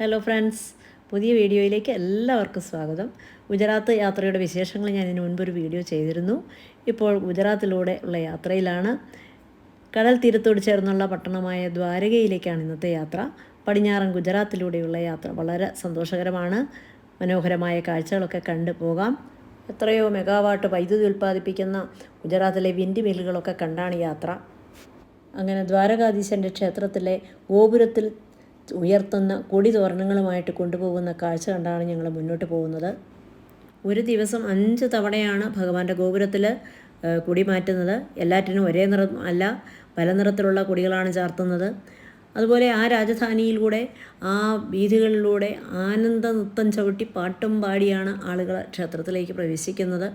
Hello friends പുതിയ വീഡിയോയിലേക്ക് എല്ലാവർക്കും സ്വാഗതം. ഗുജറാത്ത് യാത്രയുടെ വിശേഷങ്ങൾ ഞാൻ ഇതിനു മുൻപ് ഒരു വീഡിയോ ചെയ്തിരുന്നു. ഇപ്പോൾ ഗുജറാത്തിലൂടെ ഉള്ള യാത്രയിലാണ്. കടൽ തീരത്തോട് ചേർന്നുള്ള പട്ടണമായ ദ്വാരകയിലേക്കാണ് ഇന്നത്തെ യാത്ര. പടിഞ്ഞാറൻ ഗുജറാത്തിലൂടെയുള്ള യാത്ര വളരെ സന്തോഷകരമാണ്. മനോഹരമായ കാഴ്ചകളൊക്കെ കണ്ടു പോകാം. എത്രയോ മെഗാവാട്ട് വൈദ്യുതി ഉൽപ്പാദിപ്പിക്കുന്ന ഗുജറാത്തിലെ വിൻഡ് മില്ലുകളൊക്കെ കണ്ടാണ് യാത്ര. അങ്ങനെ ദ്വാരകാധീശന്റെ ക്ഷേത്രത്തിലെ ഗോപുരത്തിൽ ഉയർത്തുന്ന കൊടി തോരണങ്ങളുമായിട്ട് കൊണ്ടുപോകുന്ന കാഴ്ച കണ്ടാണ് ഞങ്ങൾ മുന്നോട്ട് പോകുന്നത്. ഒരു ദിവസം അഞ്ച് തവണയാണ് ഭഗവാന്റെ ഗോപുരത്തിൽ കൊടി മാറ്റുന്നത്. എല്ലാറ്റിനും ഒരേ നിറം അല്ല പല നിറത്തിലുള്ള കൊടികളാണ് ചാർത്തുന്നത്. അതുപോലെ ആ രാജധാനിയിലൂടെ ആ വീഥികളിലൂടെ ആനന്ദ നൃത്തം ചവിട്ടി പാട്ടും പാടിയാണ് ആളുകൾ ക്ഷേത്രത്തിലേക്ക് പ്രവേശിക്കുന്നത്.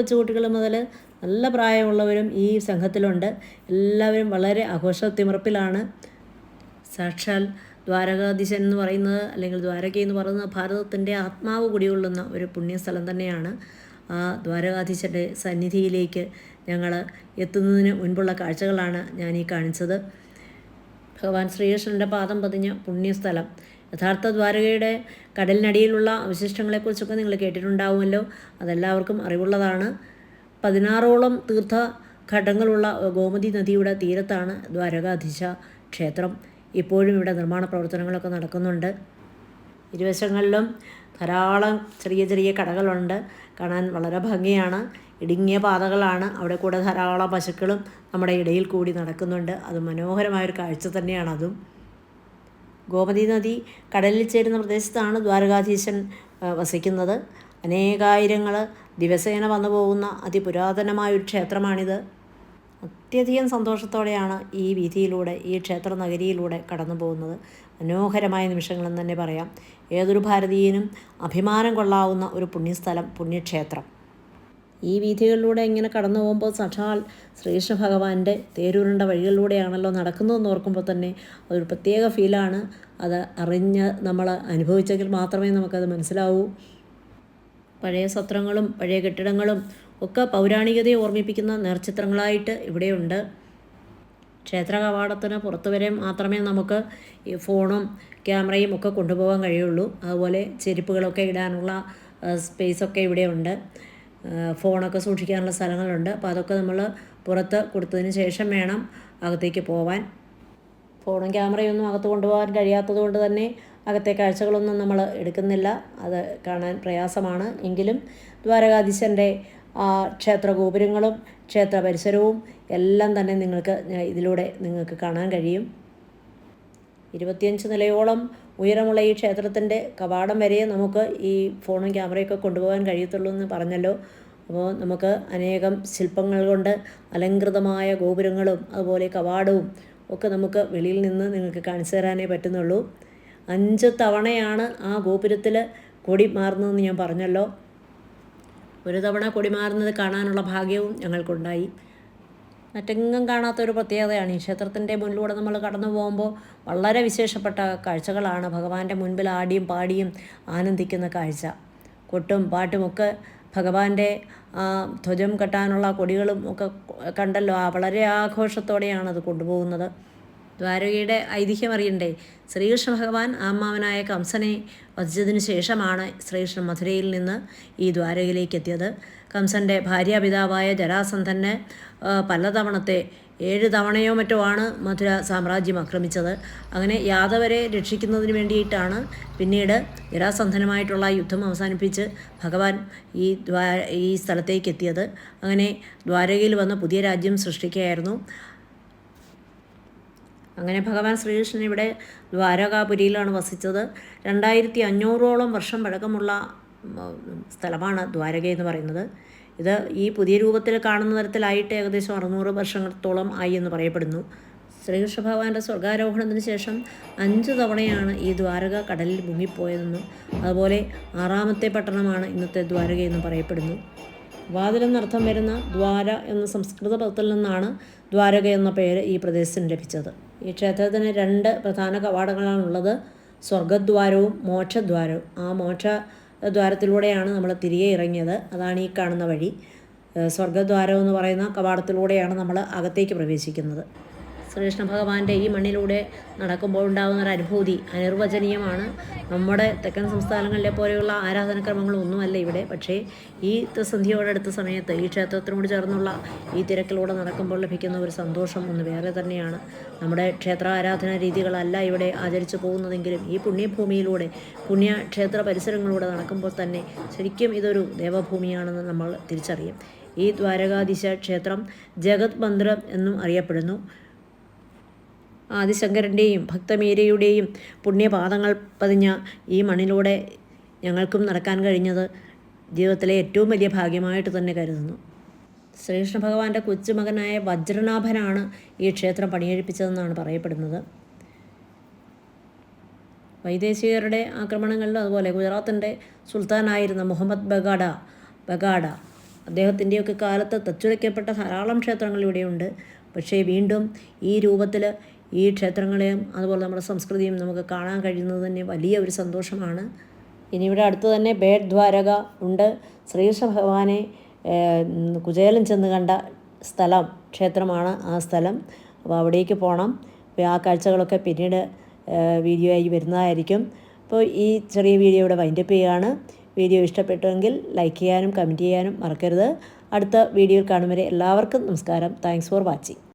കൊച്ചുകുട്ടികൾ മുതൽ നല്ല പ്രായമുള്ളവരും ഈ സംഘത്തിലുണ്ട്. എല്ലാവരും വളരെ ആഘോഷത്തിമിറപ്പിലാണ്. സാക്ഷാൽ ദ്വാരകാധീശൻ എന്ന് പറയുന്നത് അല്ലെങ്കിൽ ദ്വാരക എന്ന് പറയുന്നത് ഭാരതത്തിന്റെ ആത്മാവ് കുടികൊള്ളുന്ന ഒരു പുണ്യസ്ഥലം തന്നെയാണ്. ആ ദ്വാരകാധീശന്റെ സന്നിധിയിലേക്ക് ഞങ്ങൾ എത്തുന്നതിന് മുൻപുള്ള കാഴ്ചകളാണ് ഞാൻ ഈ കാണിച്ചത്. ഭഗവാൻ ശ്രീകൃഷ്ണന്റെ പാദം പതിഞ്ഞ പുണ്യസ്ഥലം. യഥാർത്ഥ ദ്വാരകയുടെ കടലിനടിയിലുള്ള അവശിഷ്ടങ്ങളെക്കുറിച്ചൊക്കെ നിങ്ങൾ കേട്ടിട്ടുണ്ടാവുമല്ലോ. അതെല്ലാവർക്കും അറിവുള്ളതാണ്. പതിനാറോളം തീർത്ഥ ഘട്ടങ്ങളുള്ള ഗോമതി നദിയുടെ തീരത്താണ് ദ്വാരകാധീശ ക്ഷേത്രം. ഇപ്പോഴും ഇവിടെ നിർമ്മാണ പ്രവർത്തനങ്ങളൊക്കെ നടക്കുന്നുണ്ട്. ഇരുവശങ്ങളിലും ധാരാളം ചെറിയ ചെറിയ കടകളുണ്ട്. കാണാൻ വളരെ ഭംഗിയാണ്. ഇടുങ്ങിയ പാതകളാണ്. അവിടെ കൂടെ ധാരാളം പശുക്കളും നമ്മുടെ ഇടയിൽ കൂടി നടക്കുന്നുണ്ട്. അത് മനോഹരമായൊരു കാഴ്ച തന്നെയാണ് അതും. ഗോമതി നദി കടലിൽ ചേരുന്ന പ്രദേശത്താണ് ദ്വാരകാധീശൻ വസിക്കുന്നത്. അനേകായിരങ്ങൾ ദിവസേന വന്നു പോകുന്ന അതിപുരാതനമായൊരു ക്ഷേത്രമാണിത്. അത്യധികം സന്തോഷത്തോടെയാണ് ഈ വീതിയിലൂടെ ഈ ക്ഷേത്ര നഗരിയിലൂടെ കടന്നു പോകുന്നത്. മനോഹരമായ നിമിഷങ്ങളെന്ന് തന്നെ പറയാം. ഏതൊരു ഭാരതീയനും അഭിമാനം കൊള്ളാവുന്ന ഒരു പുണ്യസ്ഥലം പുണ്യക്ഷേത്രം. ഈ വീഥികളിലൂടെ ഇങ്ങനെ കടന്നു പോകുമ്പോൾ സാക്ഷാൽ ശ്രീകൃഷ്ണ ഭഗവാന്റെ തേരൂരുണ്ട വഴികളിലൂടെയാണല്ലോ നടക്കുന്നതെന്ന് ഓർക്കുമ്പോൾ തന്നെ അതൊരു പ്രത്യേക ഫീലാണ്. അത് അറിഞ്ഞ് നമ്മൾ അനുഭവിച്ചെങ്കിൽ മാത്രമേ നമുക്കത് മനസ്സിലാവൂ. പഴയ സത്രങ്ങളും പഴയ കെട്ടിടങ്ങളും ഒക്കെ പൗരാണികതയെ ഓർമ്മിപ്പിക്കുന്ന നേർചിത്രങ്ങളായിട്ട് ഇവിടെയുണ്ട്. ക്ഷേത്ര കവാടത്തിന് പുറത്തുവരെ മാത്രമേ നമുക്ക് ഈ ഫോണും ക്യാമറയും ഒക്കെ കൊണ്ടുപോകാൻ കഴിയുള്ളൂ. അതുപോലെ ചെരുപ്പുകളൊക്കെ ഇടാനുള്ള സ്പേസൊക്കെ ഇവിടെയുണ്ട്. ഫോണൊക്കെ സൂക്ഷിക്കാനുള്ള സ്ഥലങ്ങളുണ്ട്. അപ്പോൾ അതൊക്കെ നമ്മൾ പുറത്ത് കൊടുത്തതിന് ശേഷം വേണം അകത്തേക്ക് പോവാൻ. ഫോണും ക്യാമറയൊന്നും അകത്ത് കൊണ്ടുപോകാൻ കഴിയാത്തത് കൊണ്ട് തന്നെ അകത്തെ കാഴ്ചകളൊന്നും നമ്മൾ എടുക്കുന്നില്ല. അത് കാണാൻ പ്രയാസമാണ്. എങ്കിലും ദ്വാരകാധീശന്റെ ആ ക്ഷേത്ര ഗോപുരങ്ങളും ക്ഷേത്ര പരിസരവും എല്ലാം തന്നെ നിങ്ങൾക്ക് ഇതിലൂടെ നിങ്ങൾക്ക് കാണാൻ കഴിയും. ഇരുപത്തിയഞ്ച് നിലയോളം ഉയരമുള്ള ഈ ക്ഷേത്രത്തിന്റെ കവാടം വരെ നമുക്ക് ഈ ഫോണും ക്യാമറയൊക്കെ കൊണ്ടുപോകാൻ കഴിയത്തുള്ളൂ എന്ന് പറഞ്ഞല്ലോ. അപ്പോൾ നമുക്ക് അനേകം ശില്പങ്ങൾ കൊണ്ട് അലങ്കൃതമായ ഗോപുരങ്ങളും അതുപോലെ കവാടവും ഒക്കെ നമുക്ക് വെളിയിൽ നിന്ന് നിങ്ങൾക്ക് കാണിച്ചു തരാനേ പറ്റുന്നുള്ളൂ. അഞ്ച് തവണയാണ് ആ ഗോപുരത്തിൽ കൊടി മാറുന്നതെന്ന് ഞാൻ പറഞ്ഞല്ലോ. ഒരു തവണ കൊടി മാറുന്നത് കാണാനുള്ള ഭാഗ്യവും ഞങ്ങൾക്കുണ്ടായി. മറ്റെങ്ങും കാണാത്ത ഒരു പ്രത്യേകതയാണ്. ഈ ക്ഷേത്രത്തിന്റെ മുന്നിലൂടെ നമ്മൾ കടന്നു പോകുമ്പോൾ വളരെ വിശേഷപ്പെട്ട കാഴ്ചകളാണ്. ഭഗവാന്റെ മുൻപിൽ ആടിയും പാടിയും ആനന്ദിക്കുന്ന കാഴ്ച. കൊട്ടും പാട്ടുമൊക്കെ ഭഗവാന്റെ ധ്വജം കെട്ടാനുള്ള കൊടികളും ഒക്കെ കണ്ടല്ലോ. ആ വളരെ ആഘോഷത്തോടെയാണ് അത് കൊണ്ടുപോകുന്നത്. ദ്വാരകയുടെ ഐതിഹ്യം അറിയണ്ടേ? ശ്രീകൃഷ്ണ ഭഗവാൻ ആമാവനായ കംസനെ വധിച്ചതിന് ശേഷമാണ് ശ്രീകൃഷ്ണൻ മധുരയിൽ നിന്ന് ഈ ദ്വാരകയിലേക്ക് എത്തിയത്. കംസന്റെ ഭാര്യാപിതാവായ ജരാസന്ധന് പലതവണത്തെ ഏഴ് തവണയോ മറ്റോ ആണ് മധുര സാമ്രാജ്യം ആക്രമിച്ചത്. അങ്ങനെ യാദവരെ രക്ഷിക്കുന്നതിന് വേണ്ടിയിട്ടാണ് പിന്നീട് ജരാസന്ധനുമായിട്ടുള്ള യുദ്ധം അവസാനിപ്പിച്ച് ഭഗവാൻ ഈ ദ്വാ ഈ സ്ഥലത്തേക്ക് എത്തിയത് അങ്ങനെ ദ്വാരകയിൽ വന്ന് പുതിയ രാജ്യം സൃഷ്ടിക്കുകയായിരുന്നു. അങ്ങനെ ഭഗവാൻ ശ്രീകൃഷ്ണൻ ഇവിടെ ദ്വാരകാപുരിയിലാണ് വസിച്ചത്. രണ്ടായിരത്തി അഞ്ഞൂറോളം വർഷം പഴക്കമുള്ള സ്ഥലമാണ് ദ്വാരക എന്ന് പറയുന്നത്. ഇത് ഈ പുതിയ രൂപത്തിൽ കാണുന്ന തരത്തിലായിട്ട് ഏകദേശം അറുന്നൂറ് വർഷത്തോളം ആയി എന്ന് പറയപ്പെടുന്നു. ശ്രീകൃഷ്ണ ഭഗവാന്റെ സ്വർഗാരോഹണത്തിന് ശേഷം അഞ്ച് തവണയാണ് ഈ ദ്വാരക കടലിൽ മുങ്ങിപ്പോയതെന്നും അതുപോലെ ആറാമത്തെ പട്ടണമാണ് ഇന്നത്തെ ദ്വാരക എന്ന് പറയപ്പെടുന്നു. വാതിലെന്നർത്ഥം വരുന്ന ദ്വാര എന്ന സംസ്കൃത പദത്തിൽ നിന്നാണ് ദ്വാരക എന്ന പേര് ഈ പ്രദേശത്തിന് ലഭിച്ചത്. ഈ ക്ഷേത്രത്തിന് രണ്ട് പ്രധാന കവാടങ്ങളാണുള്ളത്. സ്വർഗദ്വാരവും മോക്ഷദ്വാരവും. ആ മോക്ഷ ദ്വാരത്തിലൂടെയാണ് നമ്മൾ തിരികെ ഇറങ്ങിയത്. അതാണ് ഈ കാണുന്ന വഴി. സ്വർഗദ്വാരം എന്ന് പറയുന്ന കവാടത്തിലൂടെയാണ് നമ്മൾ അകത്തേക്ക് പ്രവേശിക്കുന്നത്. ശ്രീകൃഷ്ണ ഭഗവാന്റെ ഈ മണ്ണിലൂടെ നടക്കുമ്പോൾ ഉണ്ടാകുന്ന ഒരു അനുഭൂതി അനിർവചനീയമാണ്. നമ്മുടെ തെക്കൻ സംസ്ഥാനങ്ങളിലെ പോലെയുള്ള ആരാധനക്രമങ്ങളൊന്നുമല്ല ഇവിടെ. പക്ഷേ ഈ സന്ധ്യയോടടുത്ത സമയത്ത് ഈ ക്ഷേത്രത്തിനോട് ചേർന്നുള്ള ഈ തിരക്കിലൂടെ നടക്കുമ്പോൾ ലഭിക്കുന്ന ഒരു സന്തോഷം ഒന്ന് വേറെ തന്നെയാണ്. നമ്മുടെ ക്ഷേത്ര ആരാധന രീതികളല്ല ഇവിടെ ആചരിച്ചു പോകുന്നതെങ്കിലും ഈ പുണ്യഭൂമിയിലൂടെ പുണ്യ ക്ഷേത്ര പരിസരങ്ങളിലൂടെ നടക്കുമ്പോൾ തന്നെ ശരിക്കും ഇതൊരു ദേവഭൂമിയാണെന്ന് നമ്മൾ തിരിച്ചറിയും. ഈ ദ്വാരകാധീശ ക്ഷേത്രം ജഗത് മന്ദിരം എന്നും അറിയപ്പെടുന്നു. ആദിശങ്കരന്റെയും ഭക്തമീരയുടെയും പുണ്യപാദങ്ങൾ പതിഞ്ഞ ഈ മണ്ണിലൂടെ ഞങ്ങൾക്കും നടക്കാൻ കഴിഞ്ഞത് ജീവിതത്തിലെ ഏറ്റവും വലിയ ഭാഗ്യമായിട്ട് തന്നെ കരുതുന്നു. ശ്രീകൃഷ്ണ ഭഗവാന്റെ കൊച്ചുമകനായ വജ്രനാഭനാണ് ഈ ക്ഷേത്രം പണിയെഴുപ്പിച്ചതെന്നാണ് പറയപ്പെടുന്നത്. വൈദേശികരുടെ ആക്രമണങ്ങളിൽ അതുപോലെ ഗുജറാത്തിന്റെ സുൽത്താനായിരുന്ന മുഹമ്മദ് ബഗാഡ ബഗാഡ അദ്ദേഹത്തിന്റെയൊക്കെ കാലത്ത് തച്ചുരയ്ക്കപ്പെട്ട ധാരാളം ക്ഷേത്രങ്ങൾ ഇവിടെയുണ്ട്. പക്ഷേ വീണ്ടും ഈ രൂപത്തിൽ ഈ ക്ഷേത്രങ്ങളെയും അതുപോലെ നമ്മുടെ സംസ്കൃതിയും നമുക്ക് കാണാൻ കഴിയുന്നത് തന്നെ വലിയ ഒരു സന്തോഷമാണ്. ഇനി ഇവിടെ അടുത്ത് തന്നെ ബേഡ് ദ്വാരക ഉണ്ട്. ശ്രീകൃഷ്ണ ഭഗവാനെ കുചേലം ചെന്ന് കണ്ട സ്ഥലം ക്ഷേത്രമാണ് ആ സ്ഥലം. അപ്പോൾ അവിടേക്ക് പോകണം അപ്പോൾ ആ കാഴ്ചകളൊക്കെ പിന്നീട് വീഡിയോ ആയി വരുന്നതായിരിക്കും. അപ്പോൾ ഈ ചെറിയ വീഡിയോ ഇവിടെ വൈൻഡപ്പ് ചെയ്യുകയാണ്. വീഡിയോ ഇഷ്ടപ്പെട്ടുവെങ്കിൽ ലൈക്ക് ചെയ്യാനും കമന്റ് ചെയ്യാനും മറക്കരുത്. അടുത്ത വീഡിയോയിൽ കാണും വരെ എല്ലാവർക്കും നമസ്കാരം. Thanks for watching